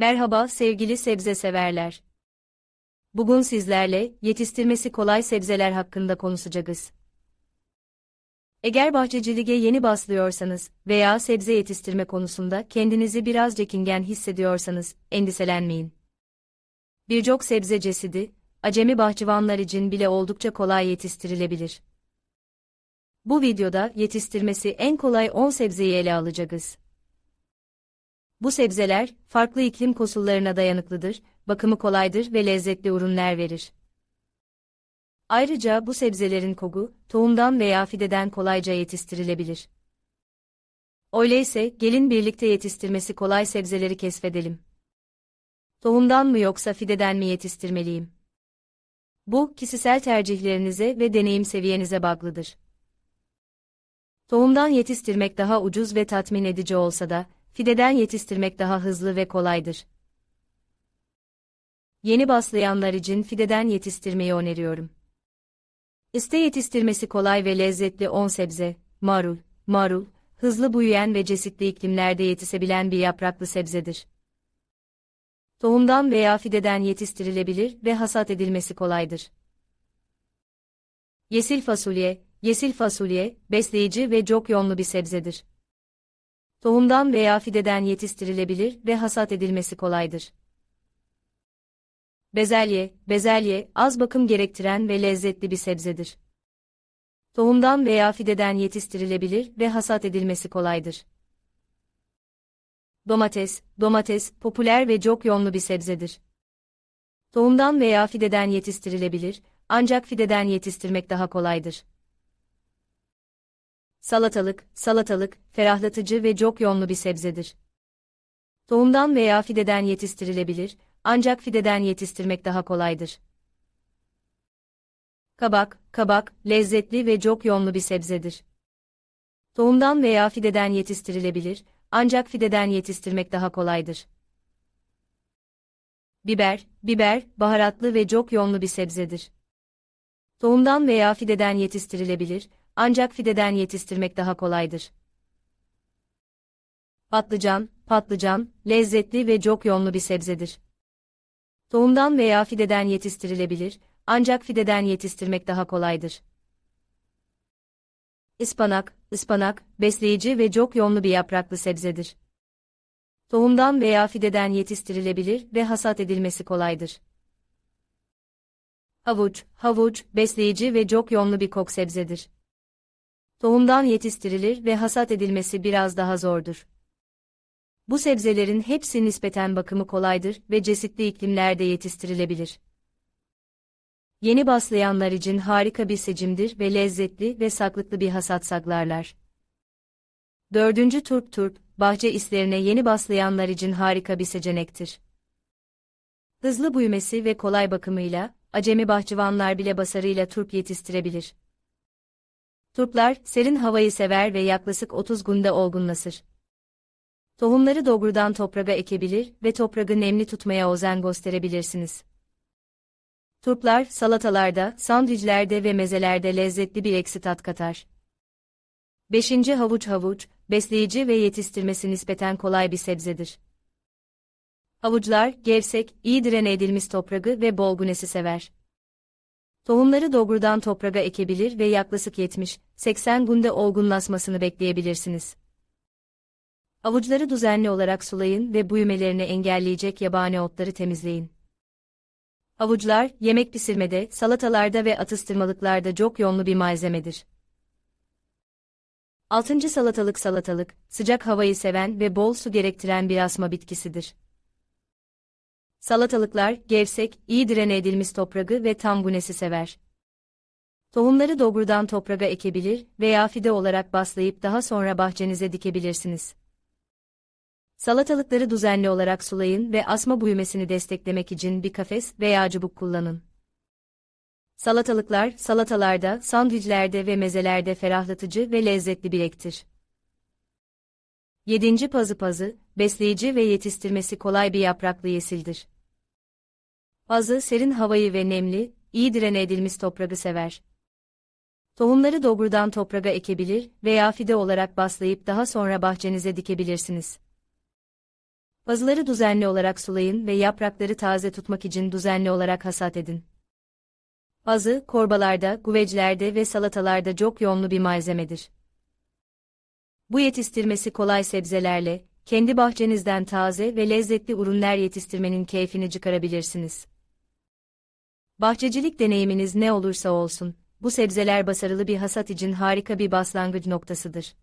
Merhaba sevgili sebze severler. Bugün sizlerle yetiştirmesi kolay sebzeler hakkında konuşacağız. Eğer bahçeciliğe yeni başlıyorsanız veya sebze yetiştirme konusunda kendinizi biraz çekingen hissediyorsanız endişelenmeyin. Birçok sebze çeşidi, acemi bahçıvanlar için bile oldukça kolay yetiştirilebilir. Bu videoda yetiştirmesi en kolay 10 sebzeyi ele alacağız. Bu sebzeler, farklı iklim koşullarına dayanıklıdır, bakımı kolaydır ve lezzetli ürünler verir. Ayrıca bu sebzelerin kogu, tohumdan veya fideden kolayca yetiştirilebilir. Öyleyse, gelin birlikte yetiştirmesi kolay sebzeleri keşfedelim. Tohumdan mı yoksa fideden mi yetiştirmeliyim? Bu, kişisel tercihlerinize ve deneyim seviyenize bağlıdır. Tohumdan yetiştirmek daha ucuz ve tatmin edici olsa da, fideden yetiştirmek daha hızlı ve kolaydır. Yeni başlayanlar için fideden yetiştirmeyi öneriyorum. İste yetiştirmesi kolay ve lezzetli 10 sebze, marul, marul, hızlı büyüyen ve çeşitli iklimlerde yetişebilen bir yapraklı sebzedir. Tohumdan veya fideden yetiştirilebilir ve hasat edilmesi kolaydır. Yesil fasulye, yesil fasulye, besleyici ve çok yoğunlu bir sebzedir. Tohumdan veya fideden yetiştirilebilir ve hasat edilmesi kolaydır. Bezelye, bezelye, az bakım gerektiren ve lezzetli bir sebzedir. Tohumdan veya fideden yetiştirilebilir ve hasat edilmesi kolaydır. Domates, domates, popüler ve çok yoğunlu bir sebzedir. Tohumdan veya fideden yetiştirilebilir, ancak fideden yetiştirmek daha kolaydır. Salatalık, salatalık, ferahlatıcı ve çok yoğunlu bir sebzedir. Tohumdan veya fideden yetiştirilebilir, ancak fideden yetiştirmek daha kolaydır. Kabak, kabak, lezzetli ve çok yoğunlu bir sebzedir. Tohumdan veya fideden yetiştirilebilir, ancak fideden yetiştirmek daha kolaydır. Biber, biber, baharatlı ve çok yoğunlu bir sebzedir. Tohumdan veya fideden yetiştirilebilir, ancak fideden yetiştirmek daha kolaydır. Patlıcan, patlıcan, lezzetli ve çok yoğunlu bir sebzedir. Tohumdan veya fideden yetiştirilebilir, ancak fideden yetiştirmek daha kolaydır. Ispanak, ıspanak, besleyici ve çok yoğunlu bir yapraklı sebzedir. Tohumdan veya fideden yetiştirilebilir ve hasat edilmesi kolaydır. Havuç, havuç, besleyici ve çok yoğunlu bir kok sebzedir. Tohumdan yetiştirilir ve hasat edilmesi biraz daha zordur. Bu sebzelerin hepsi nispeten bakımı kolaydır ve çeşitli iklimlerde yetiştirilebilir. Yeni başlayanlar için harika bir seçimdir ve lezzetli ve saklıklı bir hasat saklarlar. Dördüncü turp turp, bahçe islerine yeni başlayanlar için harika bir seçenektir. Hızlı büyümesi ve kolay bakımıyla, acemi bahçıvanlar bile basarıyla turp yetiştirebilir. Turplar, serin havayı sever ve yaklaşık 30 günde olgunlaşır. Tohumları doğrudan toprağa ekebilir ve toprağı nemli tutmaya özen gösterebilirsiniz. Turplar, salatalarda, sandviçlerde ve mezelerde lezzetli bir eksi tat katar. 5. Havuç havuç, besleyici ve yetiştirmesi nispeten kolay bir sebzedir. Havuçlar, gevsek, iyi direne edilmiş toprağı ve bol güneşi sever. Tohumları doğrudan toprağa ekebilir ve yaklaşık 70-80 günde olgunlaşmasını bekleyebilirsiniz. Avuçları düzenli olarak sulayın ve büyümelerini engelleyecek yabani otları temizleyin. Avuçlar, yemek pişirmede, salatalarda ve atıştırmalıklarda çok yoğunlu bir malzemedir. 6. Salatalık Salatalık, sıcak havayı seven ve bol su gerektiren bir asma bitkisidir. Salatalıklar, gevsek, iyi direne edilmiş toprağı ve tam güneşi sever. Tohumları doğrudan toprağa ekebilir veya fide olarak baslayıp daha sonra bahçenize dikebilirsiniz. Salatalıkları düzenli olarak sulayın ve asma büyümesini desteklemek için bir kafes veya çubuk kullanın. Salatalıklar, salatalarda, sandviçlerde ve mezelerde ferahlatıcı ve lezzetli bir ektir. 7. Pazı pazı, besleyici ve yetiştirmesi kolay bir yapraklı yesildir. Pazı, serin havayı ve nemli, iyi direne edilmiş toprağı sever. Tohumları doğrudan toprağa ekebilir veya fide olarak baslayıp daha sonra bahçenize dikebilirsiniz. Pazıları düzenli olarak sulayın ve yaprakları taze tutmak için düzenli olarak hasat edin. Pazı, korbalarda, güveclerde ve salatalarda çok yoğunlu bir malzemedir. Bu yetiştirmesi kolay sebzelerle, kendi bahçenizden taze ve lezzetli ürünler yetiştirmenin keyfini çıkarabilirsiniz. Bahçecilik deneyiminiz ne olursa olsun, bu sebzeler başarılı bir hasat için harika bir başlangıç noktasıdır.